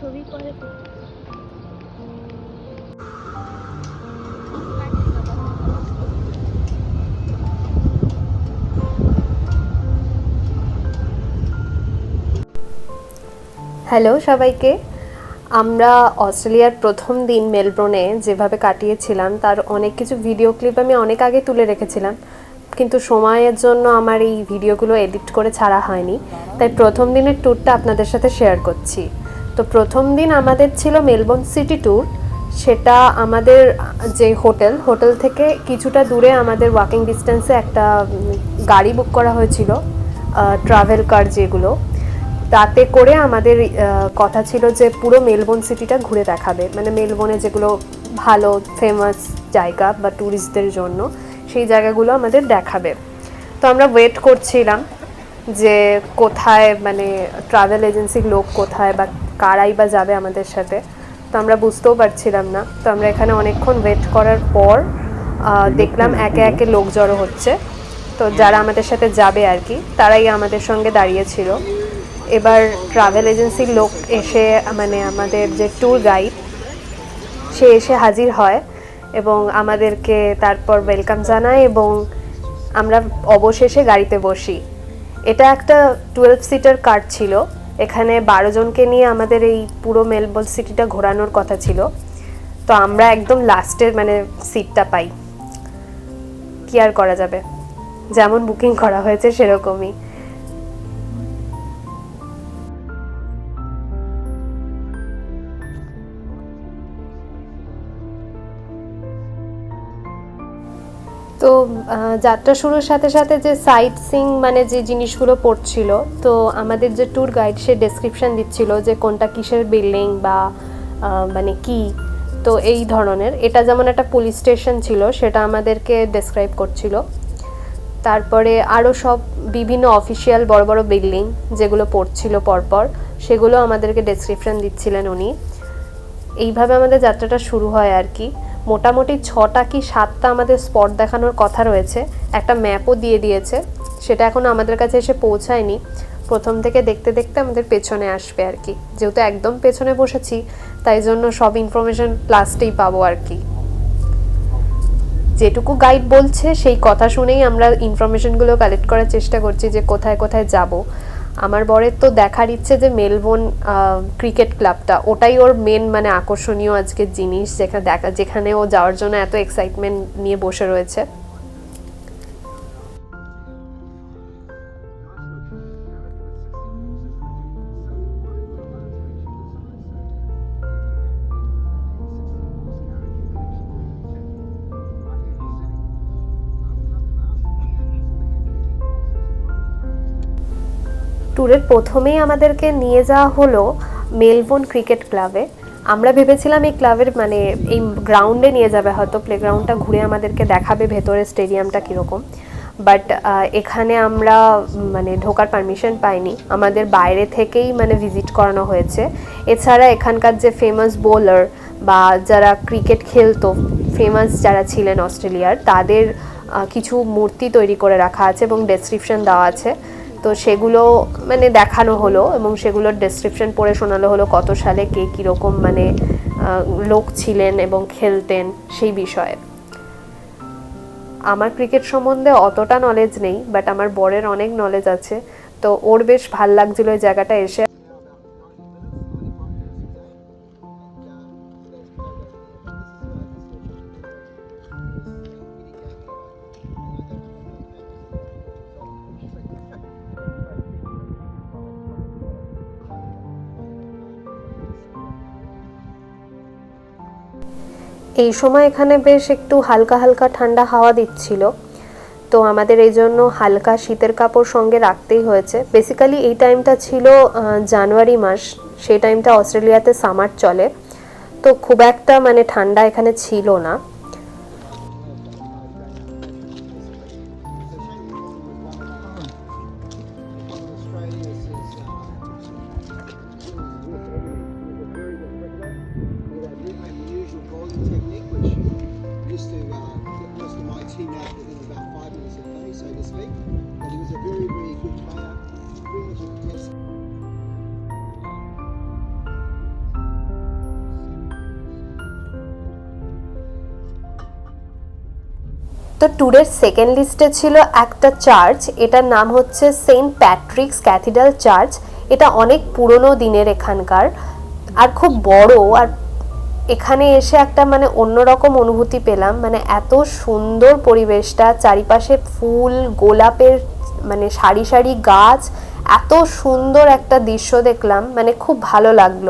ছবি পরে হ্যালো সবাইকে। আমরা অস্ট্রেলিয়ার প্রথম দিন মেলবোর্নে যেভাবে কাটিয়েছিলাম, তার অনেক কিছু ভিডিও ক্লিপ আমি অনেক আগে তুলে রেখেছিলাম। কিন্তু সময়ের জন্য আমার এই ভিডিওগুলো এডিট করে ছাড়া হয়নি। তাই প্রথম দিনের ট্যুরটা আপনাদের সাথে শেয়ার করছি। তো প্রথম দিন আমাদের ছিল মেলবোর্ন সিটি ট্যুর। সেটা আমাদের যে হোটেল হোটেল থেকে কিছুটা দূরে আমাদের ওয়াকিং ডিস্টেন্সে একটা গাড়ি বুক করা হয়েছিল ট্রাভেল কার যেগুলো। তাতে করে আমাদের কথা ছিল যে পুরো মেলবোর্ন সিটিটা ঘুরে দেখাবে। মানে মেলবোর্নে যেগুলো ভালো ফেমাস জায়গা বা ট্যুরিস্টদের জন্য, সেই জায়গাগুলো আমাদের দেখাবে। তো আমরা ওয়েট করছিলাম। যে কোথায় মানে ট্রাভেল এজেন্সির লোক কোথায় বা কারাই বা যাবে আমাদের সাথে তো আমরা বুঝতেও পারছিলাম না। তো আমরা এখানে অনেকক্ষণ ওয়েট করার পর দেখলাম একে একে লোক জড়ো হচ্ছে। তো যারা আমাদের সাথে যাবে আর কি তারাই আমাদের সঙ্গে দাঁড়িয়েছিল এবার ট্রাভেল এজেন্সির লোক এসে মানে আমাদের যে ট্যুর গাইড সে এসে হাজির হয় এবং আমাদেরকে তারপর ওয়েলকাম জানায় এবং আমরা অবশেষে গাড়িতে বসি। এটা একটা টুয়েলভ সিটার কার ছিল। এখানে বারো জনকে নিয়ে আমাদের এই পুরো মেলবোর্ন সিটিটা ঘোরানোর কথা ছিল। তো আমরা একদম লাস্টের মানে সিটটা পাই। কি আর করা যাবে? যেমন বুকিং করা হয়েছে সেরকমই। যাত্রা শুরুর সাথে সাথে যে সাইট সিং মানে যে জিনিসগুলো পড়ছিল, তো আমাদের যে ট্যুর গাইড সে ডেসক্রিপশন দিচ্ছিল যে কোনটা কিসের বিল্ডিং বা মানে কি, তো এই ধরনের। এটা যেমন একটা পুলিশ স্টেশন ছিল, সেটা আমাদেরকে ডেসক্রাইব করছিল। তারপরে আরও সব বিভিন্ন অফিসিয়াল বড় বড় বিল্ডিং যেগুলো পড়ছিল পরপর, সেগুলো আমাদেরকে ডেসক্রিপশন দিচ্ছিলেন উনি। এইভাবে আমাদের যাত্রাটা শুরু হয় আর কি। মোটামুটি ছটা কি সাতটা আমাদের স্পট দেখানোর কথা রয়েছে। একটা ম্যাপও দিয়ে দিয়েছে। সেটা এখন আমাদের কাছে এসে পৌঁছায়নি। প্রথম থেকে দেখতে দেখতে আমাদের পেছনে আসবে আর কি। যেহেতু একদম পেছনে বসেছি, তাই জন্য সব ইনফরমেশন লাস্টেই পাবো আর কি। যেটুকু গাইড বলছে, সেই কথা শুনেই আমরা ইনফরমেশনগুলো কালেক্ট করার চেষ্টা করছি যে কোথায় কোথায় যাব। আমার বরের তো দেখার ইচ্ছে যে মেলবোর্ন ক্রিকেট ক্লাবটা। ওটাই ওর মেন মানে আকর্ষণীয় আজকের জিনিস যেখানে দেখা, যেখানে ও যাওয়ার জন্য এত এক্সাইটমেন্ট নিয়ে বসে রয়েছে। ট্যুরের প্রথমেই আমাদেরকে নিয়ে যাওয়া হলো মেলবোর্ন ক্রিকেট ক্লাবে। আমরা ভেবেছিলাম এই ক্লাবের মানে এই গ্রাউন্ডে নিয়ে যাবে হয়তো, প্লেগ্রাউন্ডটা ঘুরে আমাদেরকে দেখাবে ভেতরে স্টেডিয়ামটা কীরকম। বাট এখানে আমরা মানে ঢোকার পারমিশন পাইনি। আমাদের বাইরে থেকেই মানে ভিজিট করানো হয়েছে। এছাড়া এখানকার যে ফেমাস বোলার বা যারা ক্রিকেট খেলতো ফেমাস যারা ছিলেন অস্ট্রেলিয়ার, তাদের কিছু মূর্তি তৈরি করে রাখা আছে এবং ডেসক্রিপশন দেওয়া আছে। তো সেগুলো মানে দেখানো হলো এবং সেগুলোর ডেসক্রিপশন পড়ে শোনালো হলো কত সালে কে কীরকম মানে লোক ছিলেন এবং খেলতেন সেই বিষয়ে। আমার ক্রিকেট সম্বন্ধে অতটা নলেজ নেই বাট আমার বরের অনেক নলেজ আছে। তো ওর বেশ ভালো লাগছিল ওই জায়গাটা এসে। এই সময় এখানে বেশ একটু হালকা হালকা ঠান্ডা হাওয়া দিচ্ছিল। তো আমাদের এই জন্য হালকা শীতের কাপড় সঙ্গে রাখতেই হয়েছে। বেসিক্যালি এই টাইমটা ছিল জানুয়ারি মাস। সেই টাইমটা অস্ট্রেলিয়াতে সামার চলে। তো খুব একটা মানে ঠান্ডা এখানে ছিল না। তো ট্যুরের সেকেন্ড লিস্টে ছিল একটা চার্চ এটার নাম হচ্ছে সেন্ট প্যাট্রিক্স ক্যাথিড্রাল চার্চ। এটা অনেক পুরনো দিনের এখানকার। আর খুব বড়, আর এখানে এসে একটা মানে অন্যরকম অনুভূতি পেলাম। মানে এত সুন্দর পরিবেশটা, চারিপাশে ফুল, গোলাপের মানে সারি সারি গাছ, এত সুন্দর একটা দৃশ্য দেখলাম। মানে খুব ভালো লাগল।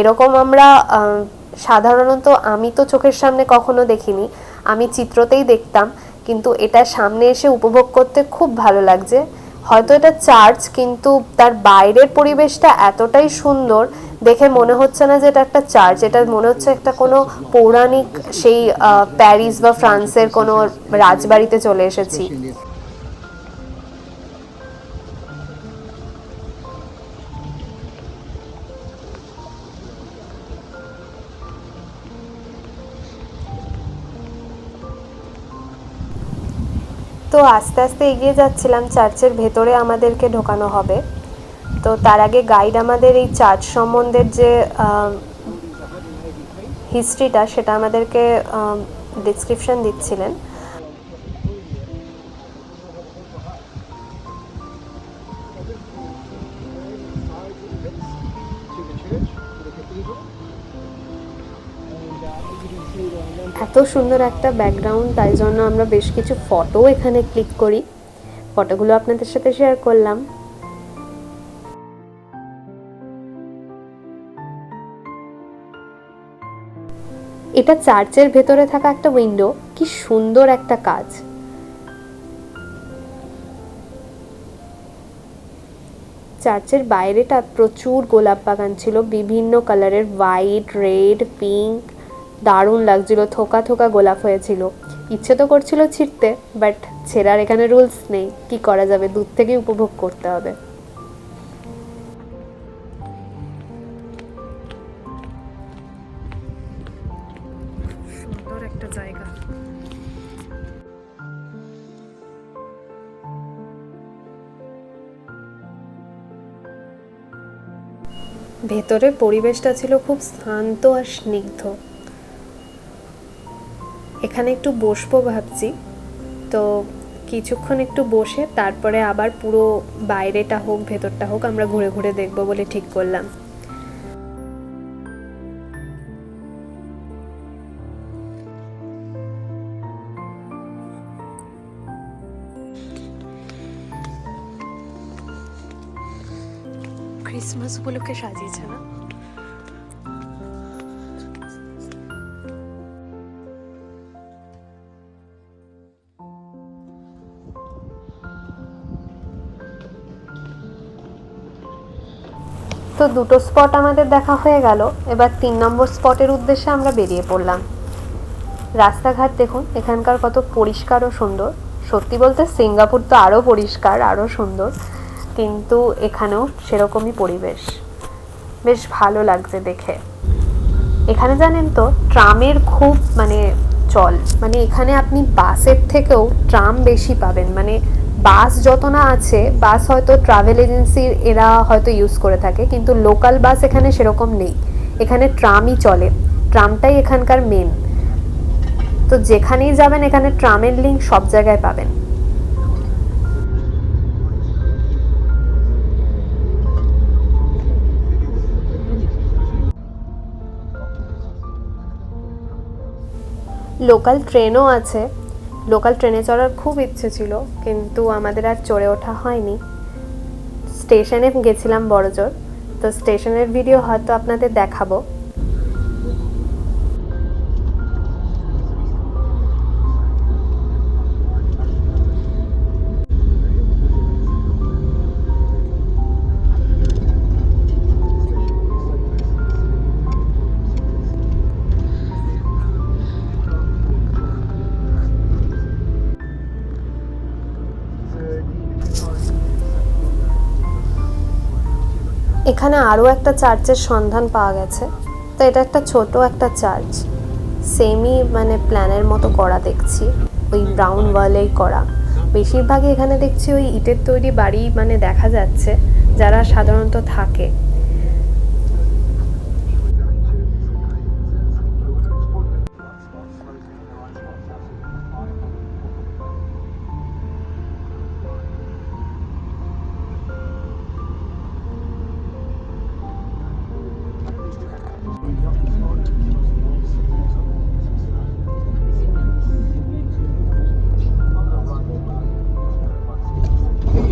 এরকম আমরা সাধারণত আমি তো চোখের সামনে কখনো দেখিনি। আমি চিত্রতেই দেখতাম, কিন্তু এটা সামনে এসে উপভোগ করতে খুব ভালো লাগছে। হয়তো এটা চার্চ, কিন্তু তার বাইরের পরিবেশটা এতটাই সুন্দর, দেখে মনে হচ্ছে না যে এটা একটা চার্চ। এটা মনে হচ্ছে একটা কোনো পৌরাণিক সেই প্যারিস বা ফ্রান্সের কোনো রাজবাড়িতে চলে এসেছি। আস্তে আস্তে এগিয়ে যাচ্ছিলাম, চার্চের ভেতরে আমাদেরকে ঢোকানো হবে। তো তার আগে গাইড আমাদের এই চার্চ সম্বন্ধের যে হিস্ট্রিটা সেটা আমাদেরকে ডিসক্রিপশন দিচ্ছিলেন। সুন্দর একটা ব্যাকগ্রাউন্ড তাই জন্য আমরা বেশ কিছু ফটো এখানে ক্লিক করি। ফটোগুলো আপনাদের সাথে শেয়ার করলাম। এটা চার্চের ভেতরে থাকা একটা উইন্ডো কি সুন্দর একটা কাজ। চার্চের বাইরেটা প্রচুর গোলাপ বাগান ছিল, বিভিন্ন কালারের হোয়াইট রেড পিঙ্ক দারুণ লাগছিল, থোকা থোকা গোলাপ হয়েছিল। ইচ্ছে তো করছিল ছিঁড়তে বাট ছেঁড়ার এখানে রুলস নেই, কি করা যাবে? দূর থেকেই উপভোগ করতে হবে। একটা জায়গা। পরিবেশটা ছিল খুব শান্ত আর স্নিগ্ধ। এখানে একটু বসবো ভাবছি। তো কিছুক্ষণ একটু বসে তারপরে আবার পুরো বাইরেটা হোক, ভেতরটা হোক, আমরা ঘুরে ঘুরে দেখব বলে ঠিক করলাম। ক্রিসমাস উপলক্ষে সাজিয়েছে না? তো দুটো স্পট আমাদের দেখা হয়ে গেল। এবার তিন নম্বর স্পটের উদ্দেশ্যে আমরা বেরিয়ে পড়লাম। রাস্তাঘাট দেখুন, এখানকার কত পরিষ্কার ও সুন্দর। সত্যি বলতে সিঙ্গাপুর তো আরও পরিষ্কার আরও সুন্দর। কিন্তু এখানেও সেরকমই পরিবেশ। বেশ ভালো লাগছে দেখে। এখানে জানেন তো, ট্রামের খুব মানে চল। মানে এখানে আপনি বাসের থেকেও ট্রাম বেশি পাবেন। মানে বাস যত না আছে, বাস হয়তো ট্রাভেল এজেন্সির এরা হয়তো ইউজ করে থাকে, কিন্তু লোকাল বাস এখানে সেরকম নেই। এখানে ট্রামই চলে। ট্রামটাই এখানকার মেন তো যেখানেই যাবেন, এখানে ট্রামের লিঙ্ক সব জায়গায় পাবেন। লোকাল ট্রেনও আছে। লোকাল ট্রেনে চড়ার খুব ইচ্ছে ছিল, কিন্তু আমাদের আর চড়ে ওঠা হয়নি। স্টেশনে গেছিলাম বড়জোর, তো স্টেশনের ভিডিও হয়তো আপনাদের দেখাবো। এখানে আরও একটা চার্চের সন্ধান পাওয়া গেছে। তো এটা একটা ছোট একটা চার্চ। সেমি মানে প্ল্যানের মতো করা দেখছি। ওই ব্রাউন ওয়ালেই করা। বেশিরভাগই এখানে দেখছি ওই ইটের তৈরি বাড়ি মানে দেখা যাচ্ছে। যারা সাধারণত থাকে।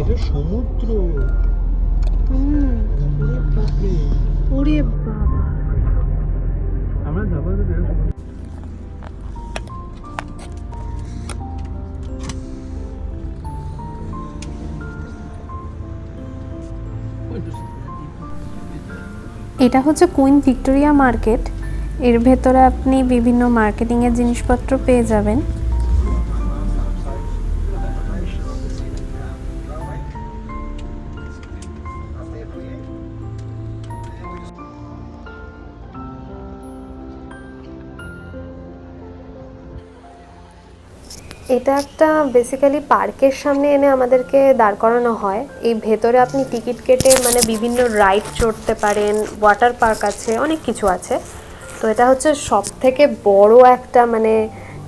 এটা সমুদ্র। ওরে বাবা। আমরা যাব হচ্ছে কুইন ভিক্টোরিয়া মার্কেট। এর ভেতরে আপনি বিভিন্ন মার্কেটিংয়ের জিনিসপত্র পেয়ে যাবেন। এটা একটা বেসিক্যালি পার্কের সামনে এনে আমাদেরকে দাঁড় করানো হয়। এই ভেতরে আপনি টিকিট কেটে মানে বিভিন্ন রাইড চড়তে পারেন ওয়াটার পার্ক আছে, অনেক কিছু আছে। তো এটা হচ্ছে সব থেকে বড় একটা মানে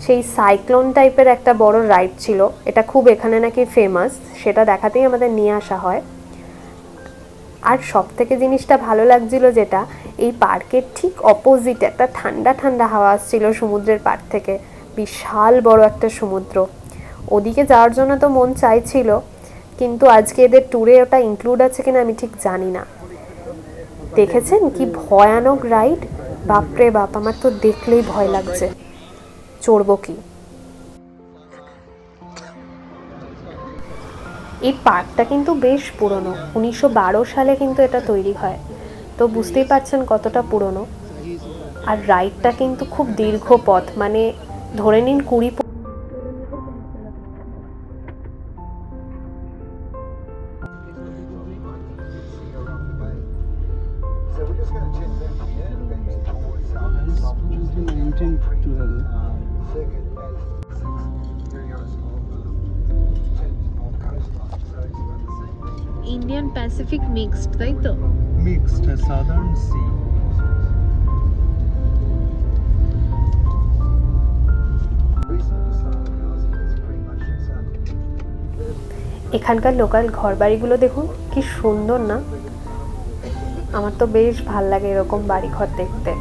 সেই সাইক্লোন টাইপের একটা বড় রাইড ছিল। এটা খুব এখানে নাকি ফেমাস সেটা দেখাতেই আমাদের নিয়ে আসা হয়। আর সব থেকে জিনিসটা ভালো লাগছিল যেটা, এই পার্কের ঠিক অপোজিট একটা ঠান্ডা ঠান্ডা হাওয়া আসছিল সমুদ্রের পাড় থেকে। বিশাল বড় একটা সমুদ্র। ওদিকে যাওয়ার জন্য তো মন চাইছিল, কিন্তু আজকে এদের ট্যুরে ওটা ইনক্লুড আছে কিনা আমি ঠিক জানি না। দেখেছেন কি ভয়ানক রাইড বাপরে বাপ, আমার তো দেখলেই ভয় লাগছে। চড়বো কি? এই পার্কটা কিন্তু বেশ পুরনো, উনিশশো বারো সালে কিন্তু এটা তৈরি হয়। তো বুঝতেই পারছেন কতটা পুরনো। আর রাইডটা কিন্তু খুব দীর্ঘ পথ মানে ধরে নিন কুড়ি ইন্ডিয়ান প্যাসিফিক মিক্সড তাই তো? মিক্সড সাদার্ন সি এখানকার লোকাল ঘর বাড়িগুলো দেখুন, কি সুন্দর না? আমার তো বেশ ভালো লাগে এরকম বাড়িঘর দেখতে।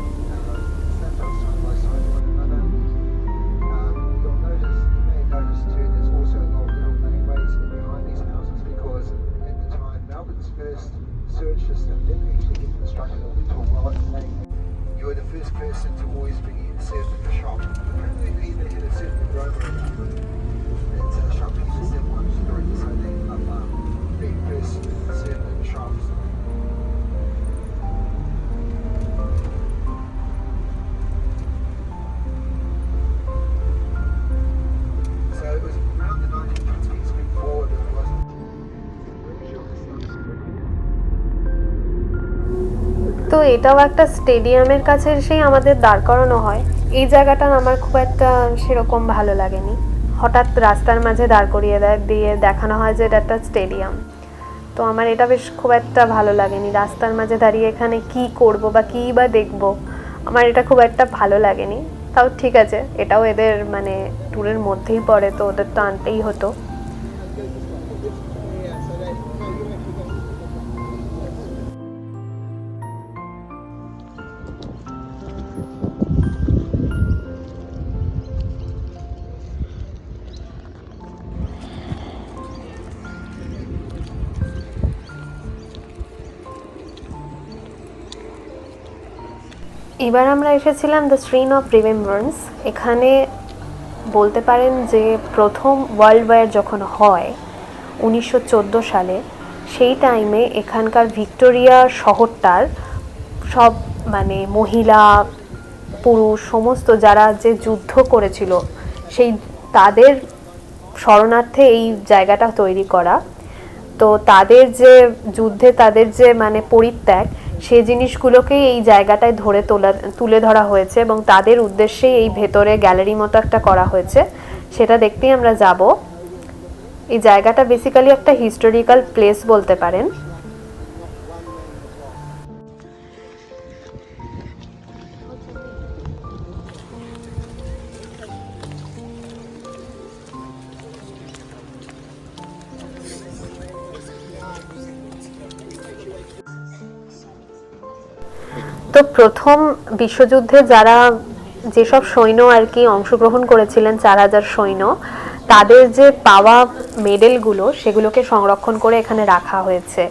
এটাও একটা স্টেডিয়ামের কাছে সেই আমাদের দাঁড় করানো হয়। এই জায়গাটা আমার খুব একটা সেরকম ভালো লাগেনি। হঠাৎ রাস্তার মাঝে দাঁড় করিয়ে দেয়, দিয়ে দেখানো হয় যে এটা একটা স্টেডিয়াম। তো আমার এটা বেশ খুব একটা ভালো লাগেনি। রাস্তার মাঝে দাঁড়িয়ে এখানে কি করব বা কী বা দেখব, আমার এটা খুব একটা ভালো লাগেনি। তাও ঠিক আছে, এটাও এদের মানে ট্যুরের মধ্যেই পড়ে, তো ওদের তো আনতেই হতো। এবার আমরা এসেছিলাম দ্য স্ট্রিন অফ রিমেম্বারেন্স এখানে বলতে পারেন যে প্রথম ওয়ার্ল্ড ওয়ার যখন হয়, উনিশশো চোদ্দ সালে, সেই টাইমে এখানকার ভিক্টোরিয়া শহরটার সব মানে মহিলা, পুরুষ, সমস্ত যারা যে যুদ্ধ করেছিল, সেই তাদের শরণার্থে এই জায়গাটা তৈরি করা। তো তাদের যে যুদ্ধে তাদের যে মানে পরিত্যাগ সেই জিনিসগুলোকেই এই জায়গাটায় ধরে তোলা, তুলে ধরা হয়েছে এবং তাদের উদ্দেশ্যেই এই ভেতরে গ্যালারি মতো একটা করা হয়েছে। সেটা দেখতেই আমরা যাব। এই জায়গাটা বেসিক্যালি একটা হিস্টোরিক্যাল প্লেস বলতে পারেন। প্রথম বিশ্বযুদ্ধে যারা যেসব সৈন্য আর কি অংশগ্রহণ করেছিলেন, চার হাজার সৈন্য, তাদের যে পাওয়া মেডেলগুলো সেগুলোকে সংরক্ষণ করে এখানে রাখা হয়েছে।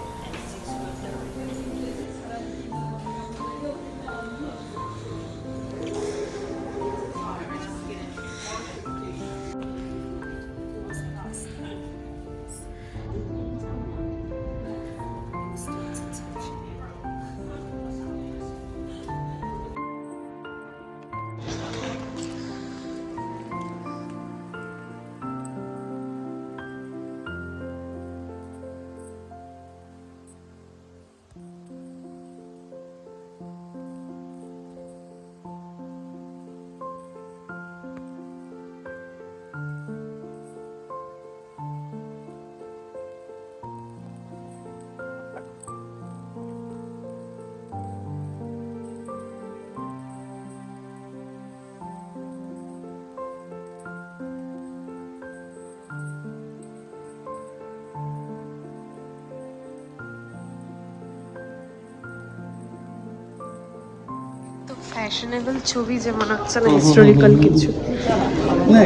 ফ্যাশনেবল ছবি যে মনে হচ্ছে না হিস্টোরিক্যাল কিছু। না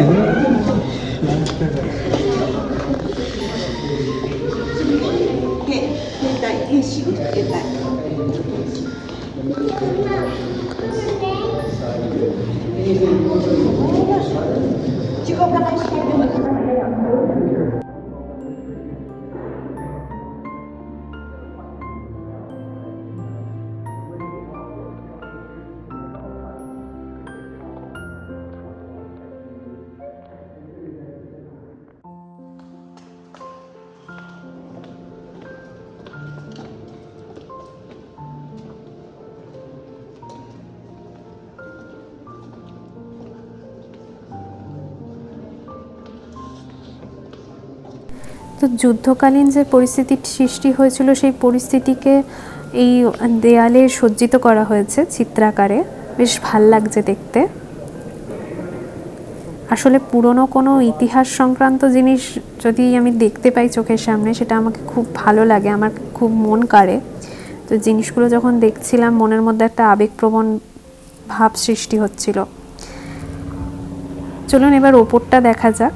তো যুদ্ধকালীন যে পরিস্থিতি সৃষ্টি হয়েছিল, সেই পরিস্থিতিকে এই দেয়ালে সজ্জিত করা হয়েছে চিত্রাকারে। বেশ ভালো লাগছে দেখতে। আসলে পুরনো কোনো ইতিহাস সংক্রান্ত জিনিস যদি আমি দেখতে পাই চোখের সামনে, সেটা আমাকে খুব ভালো লাগে, আমার খুব মন কাড়ে। তো জিনিসগুলো যখন দেখছিলাম, মনের মধ্যে একটা আবেগপ্রবণ ভাব সৃষ্টি হচ্ছিল। চলুন এবার ওপরটা দেখা যাক।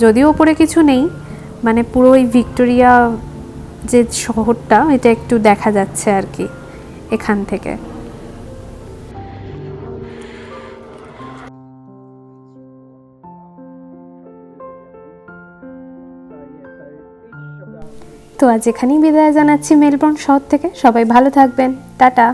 যদিও ওপরে কিছু নেই মানে পুরো ওই ভিক্টোরিয়া যে শহরটা, এটা একটু দেখা যাচ্ছে আর কি এখান থেকে। তো আজ এখানেই বিদায় জানাচ্ছি মেলবোর্ন শহর থেকে। সবাই ভালো থাকবেন। টাটা।